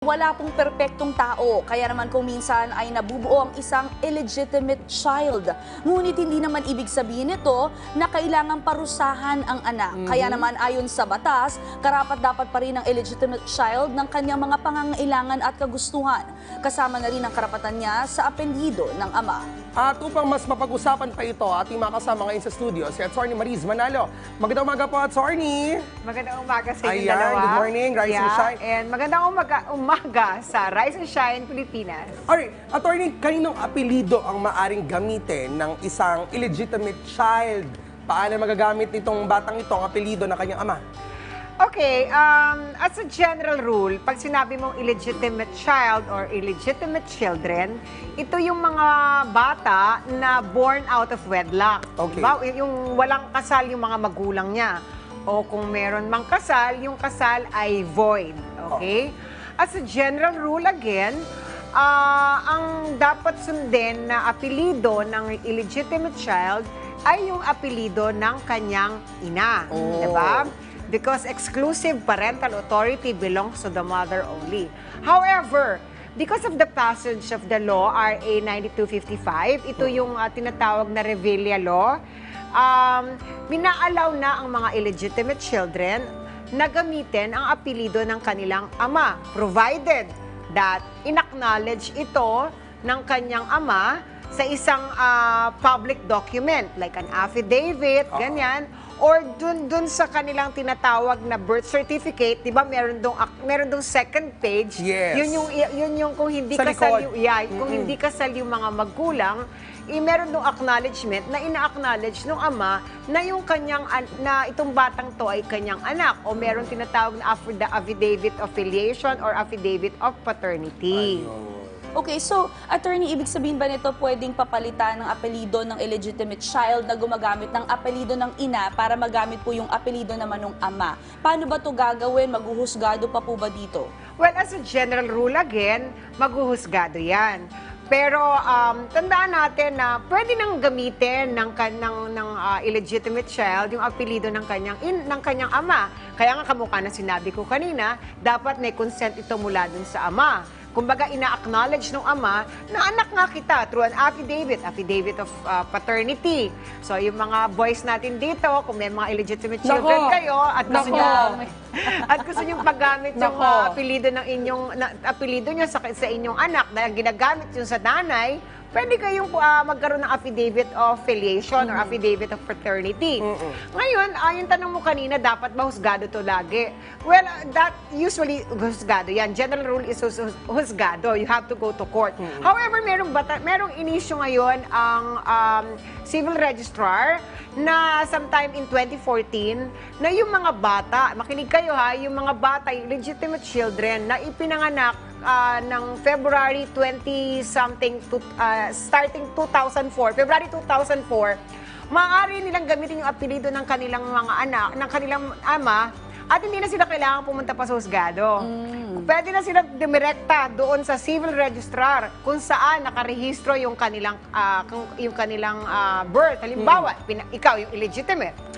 Wala pong perpektong tao, kaya naman kung minsan ay nabubuo ang isang illegitimate child. Ngunit hindi naman ibig sabihin nito na kailangan parusahan ang anak. Kaya naman ayon sa batas, karapat dapat pa rin ang illegitimate child ng kanyang mga pangangailangan at kagustuhan. Kasama na rin ang karapatan niya sa apelyido ng ama. At upang mas mapag-usapan pa ito, ating makasama ngayon sa studio, si Atty. Mariz Manalo. Magandang umaga po, Atty. Magandang umaga sa inyo Ayan, dalawa. good morning, Rise and Shine. And magandang umaga, umaga sa Rise and Shine Pilipinas. Alright, Atty. kaninong apelido ang maaring gamitin ng isang illegitimate child? Paano magagamit nitong batang ito ang apelido ng kanyang ama? Okay, um, as a general rule, pag sinabi mong illegitimate child or illegitimate children, ito yung mga bata na born out of wedlock. Okay. Diba? Yung walang kasal yung mga magulang niya. O kung meron mang kasal, yung kasal ay void. Okay? As a general rule again, ah, ang dapat sundin na apelido ng illegitimate child ay yung apelido ng kanyang ina. Oh. Diba? because exclusive parental authority belongs to the mother only. However, because of the passage of the law, RA 9255, ito yung uh, tinatawag na Revelia Law, um, minaalaw na ang mga illegitimate children na gamitin ang apelido ng kanilang ama, provided that inacknowledge ito ng kanyang ama sa isang ah, public document like an affidavit, ganyan, or dun dun sa kanilang tinatawag na birth certificate, 'di ba? Meron dong meron dong second page. Yes. Yun yung yun yung kung hindi Sa kasal yung yeah, kung hindi kasal yung mga magulang, eh, meron dong acknowledgement na ina-acknowledge ng ama na yung kanyang an- na itong batang to ay kanyang anak o meron tinatawag na affid- affidavit of filiation or affidavit of paternity. Okay, so attorney, ibig sabihin ba nito pwedeng papalitan ng apelido ng illegitimate child na gumagamit ng apelido ng ina para magamit po yung apelido naman ng ama? Paano ba to gagawin? Maghuhusgado pa po ba dito? Well, as a general rule again, maghuhusgado yan. Pero um, tandaan natin na pwede nang gamitin ng, kan- ng, ah, illegitimate child yung apelido ng kanyang, in, ng kanyang ama. Kaya nga kamukha na sinabi ko kanina, dapat may consent ito mula dun sa ama. Kumbaga, ina-acknowledge ng ama na anak nga kita through an affidavit, affidavit of ah, paternity. So, yung mga boys natin dito, kung may mga illegitimate children Nako! kayo at gusto Nako! nyo at gusto niyo paggamit yung Nako. ah, apelido ng inyong na, apelido niyo sa sa inyong anak na ginagamit yung sa nanay, pwede kayong ah, magkaroon ng affidavit of filiation or affidavit of fraternity. Ngayon, ah, yung tanong mo kanina, dapat ba husgado to lagi? Well, ah, that usually husgado yan. General rule is hus- hus- husgado. You have to go to court. However, merong bata, merong inisyu ngayon ang um, civil registrar na sometime in 2014 na yung mga bata, makinig kayo ha, yung mga bata, yung legitimate children na ipinanganak ah, ng February 20 something to, ah, starting 2004, February 2004, maaari nilang gamitin yung apelido ng kanilang mga anak, ng kanilang ama at hindi na sila kailangan pumunta pa sa husgado. Pwede na sila dumirekta doon sa civil registrar kung saan nakarehistro yung kanilang kung- yung kanilang ah, birth. Halimbawa, pina- ikaw yung illegitimate.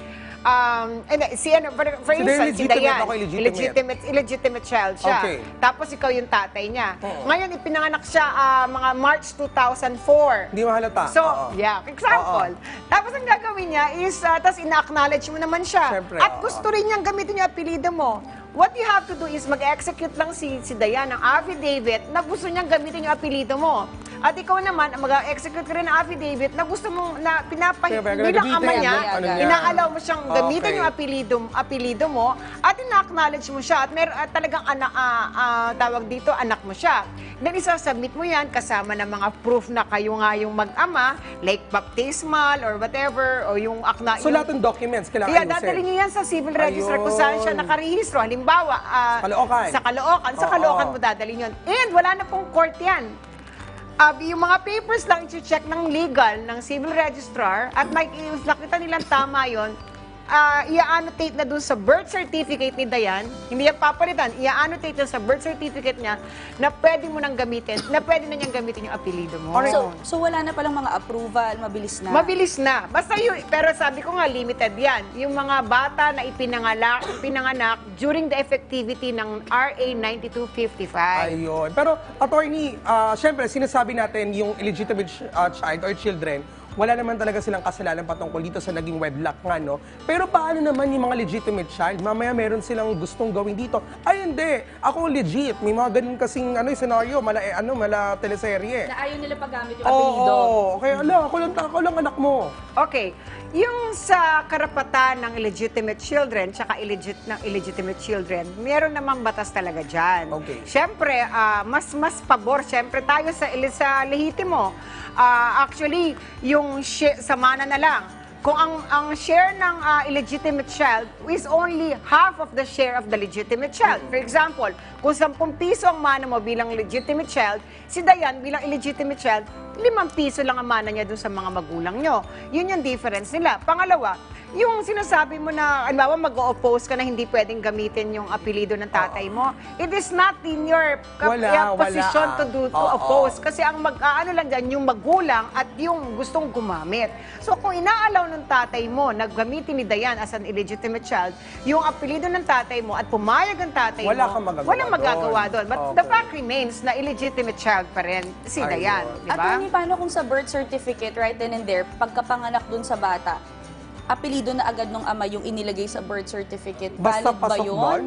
Um, and, si ano, for, for Si instance, si illegitimate, Dayan, ako illegitimate. illegitimate, illegitimate child siya. Okay. Tapos ikaw yung tatay niya. Oo. Ngayon, ipinanganak siya ah, mga March 2004. Hindi mahalata. So, Oo. yeah, example. Tapos ang gagawin niya is, uh, tapos ina-acknowledge mo naman siya. Siyempre, At oo. gusto rin niyang gamitin yung apelido mo. What you have to do is mag-execute lang si, si Dayan ng affidavit na gusto niyang gamitin yung apelido mo. At ikaw naman, mag-execute ka rin ng affidavit na gusto mong, na pinapah... Siyempre, bilang gamitin ama niya, ano niya. inaalaw mo siyang gamitin Okay. yung apelido, apelido mo at ina-acknowledge mo siya at meron at talagang anak, ah, ah, tawag dito, anak mo siya. Then isasubmit mo yan kasama ng mga proof na kayo nga yung mag-ama, like baptismal or whatever, o yung akna... So yung- lahat ng documents kailangan Kaya ayusin. dadalhin niyo yan sa civil register kung saan siya nakarehistro. Halimbawa, ah, Caloocan. Sa Caloocan. Sa Oo. Caloocan mo dadalhin yun. And wala na pong court yan. Ah, yung mga papers lang i-check ng legal ng civil registrar at may, nakita nilang tama yon ah, i-annotate na dun sa birth certificate ni Dayan, hindi yan papalitan, i-annotate na sa birth certificate niya na pwede mo nang gamitin, na pwede na niyang gamitin yung apelido mo. So, so wala na palang mga approval, mabilis na. Mabilis na. Basta yung, pero sabi ko nga, limited yan. Yung mga bata na ipinanganak, pinanganak during the effectivity ng RA 9255. Ayun. Pero, attorney, ah, syempre, sinasabi natin yung illegitimate ah, child or children, wala naman talaga silang kasalanan patungkol dito sa naging wedlock nga, no? Pero paano naman yung mga legitimate child? Mamaya meron silang gustong gawin dito. Ay, hindi. Ako legit. May mga ganun kasing ano, yung scenario, mala, eh, ano, mala teleserye. Na ayaw nila paggamit yung Oo. apelido. kaya ala, ako lang, ako lang anak mo. Okay. Yung sa karapatan ng illegitimate children, tsaka illegit, ng illegitimate children, meron namang batas talaga dyan. Okay. Siyempre, ah, mas mas pabor, siyempre tayo sa, sa lehitimo. Ah, actually, yung samana na lang. Kung ang ang share ng ah, illegitimate child is only half of the share of the legitimate child. For example, kung 10 piso ang mana mo bilang legitimate child, si Dayan bilang illegitimate child, 5 piso lang ang mana niya dun sa mga magulang nyo. Yun yung difference nila. Pangalawa, yung sinasabi mo na, alam mag-oppose ka na hindi pwedeng gamitin yung apelido ng tatay mo, it is not in your Wala, position wala. to do to Oo. oppose. Kasi ang mag-aano lang dyan, yung magulang at yung gustong gumamit. So kung inaalaw ng tatay mo na gamitin ni Dayan as an illegitimate child, yung apelido ng tatay mo at pumayag ang tatay Wala mo, kang magagawa walang doon. magagawa doon. But the Okay. fact remains na illegitimate child pa rin si Ayun. Dayan. Di ba? Attorney, paano kung sa birth certificate, right then and there, pagkapanganak dun sa bata, apelido na agad ng ama yung inilagay sa birth certificate. Basta Valid ba pasok yun? doon?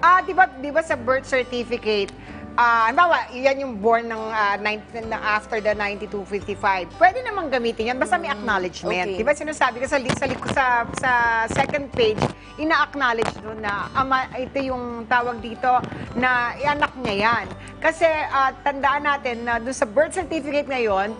Ah, di ba, di ba sa birth certificate, ah, halimbawa, yan yung born ng, ah, 19 na after the 9255. Pwede namang gamitin yan, basta may acknowledgement. okay. Di ba sinasabi ko sa, li- sa, lik- sa, sa second page, ina-acknowledge doon na ama, ito yung tawag dito na anak niya yan. Kasi ah, tandaan natin na doon sa birth certificate ngayon,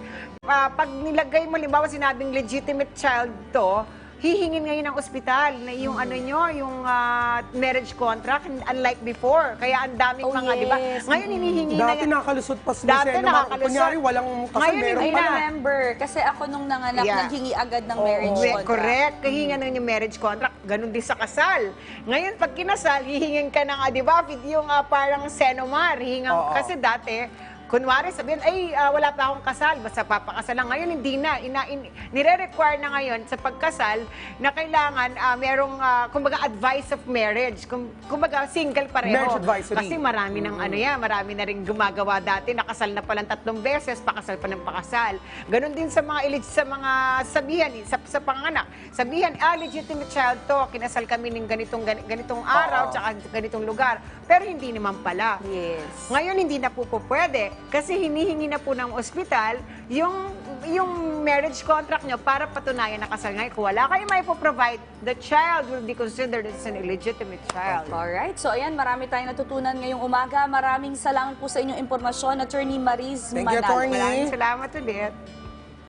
ah, pag nilagay mo, limbawa sinabing legitimate child to, hihingin ngayon ng ospital na yung ano nyo, yung ah, marriage contract, unlike before. Kaya ang daming Oh, mga, di ba? yes. Ngayon hinihingi na Dati yan. nakalusot pa sa Dati Luceno. nakakalusot. Kunyari, walang kasal, Ngayon, meron I hindi pa. na. remember, kasi ako nung nanganak, Yeah. naghingi agad ng marriage Correct, contract. correct. Kahingan na yung marriage contract. Ganun din sa kasal. Ngayon, pag kinasal, hihingin ka ng, ah, di ba, yung ah, parang senomar. Hihingan, Oo. kasi dati, kunwari sabihin, ay, ah, wala pa akong kasal, basta papakasal lang. Ngayon, hindi na. Ina, in, nire-require na ngayon sa pagkasal na kailangan ah, merong, ah, kumbaga, advice of marriage. Kum, kumbaga, single pareho. Marriage advisory. Kasi marami ng ano yan, marami na rin gumagawa dati, nakasal na palang tatlong beses, pakasal pa ng pakasal. Ganon din sa mga ilig sa mga sabihan, sa, sa panganak. Sabihan, ah, legitimate child to, kinasal kami ng ganitong, gani- ganitong araw, Oo. tsaka ganitong lugar. Pero hindi naman pala. Yes. Ngayon, hindi na po po pwede kasi hinihingi na po ng ospital yung yung marriage contract nyo para patunayan na kasal ngayon. Kung wala kayo may po-provide, the child will be considered as an illegitimate child. Alright, so ayan, marami tayong natutunan ngayong umaga. Maraming salamat po sa inyong impormasyon, Attorney Maris Thank you. Attorney. Maraming salamat ulit.